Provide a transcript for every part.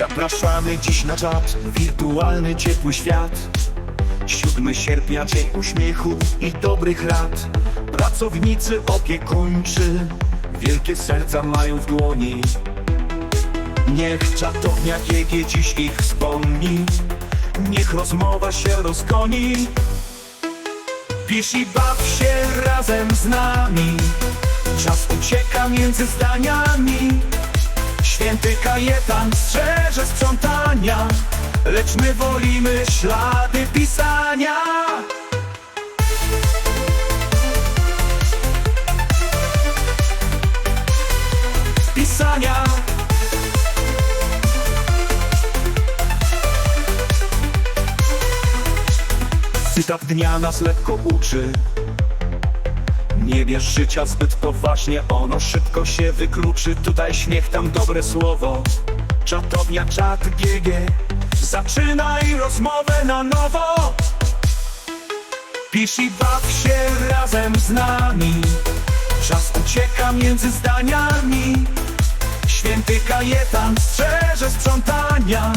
Zapraszamy dziś na czat, wirtualny ciepły świat. 7 sierpnia, dzień uśmiechu i dobrych rad. Pracownicy opiekuńczy, wielkie serca mają w dłoni. Niech czatownia GG dziś ich wspomni. Niech rozmowa się rozgoni. Pisz i baw się razem z nami. Czas ucieka między zdaniami. Święty kajetan strzeże Lecz my wolimy ślady pisania. Pisania. Cytat dnia nas lekko uczy. Nie bierz życia zbyt poważnie Ono szybko się wykluczy. Tutaj śmiech, tam dobre słowo Czatownia, czat, GG Zaczynaj rozmowę na nowo. Pisz i baw się razem z nami. Czas ucieka między zdaniami. Święty kajetan strzeże sprzątania.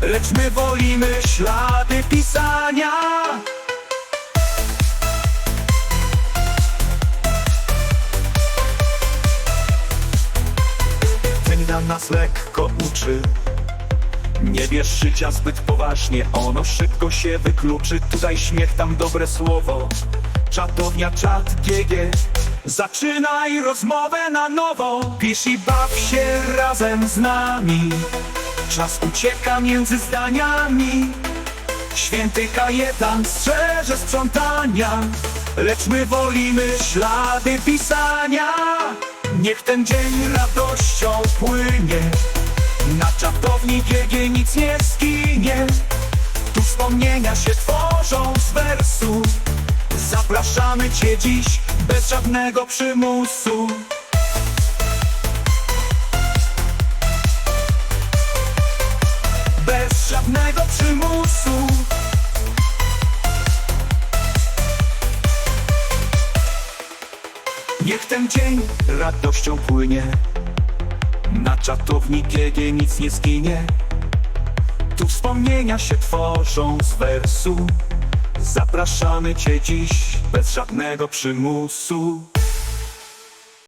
Lecz my wolimy ślady pisania nas lekko uczy. Nie bierz życia zbyt poważnie Ono szybko się wykluczy. Tutaj śmiech, tam dobre słowo. Czatownia, czat, GG Zaczynaj rozmowę na nowo. Pisz i baw się razem z nami. Czas ucieka między zdaniami. Święty kajetan strzeże sprzątania. Lecz my wolimy ślady pisania Niech ten dzień radością płynie. Na czatowni GG nic nie skinie. Tu wspomnienia się tworzą z wersu. Zapraszamy Cię dziś bez żadnego przymusu. Bez żadnego przymusu Niech ten dzień radością płynie. Na czatowni GG nic nie zginie. Tu wspomnienia się tworzą z wersu. Zapraszamy Cię dziś bez żadnego przymusu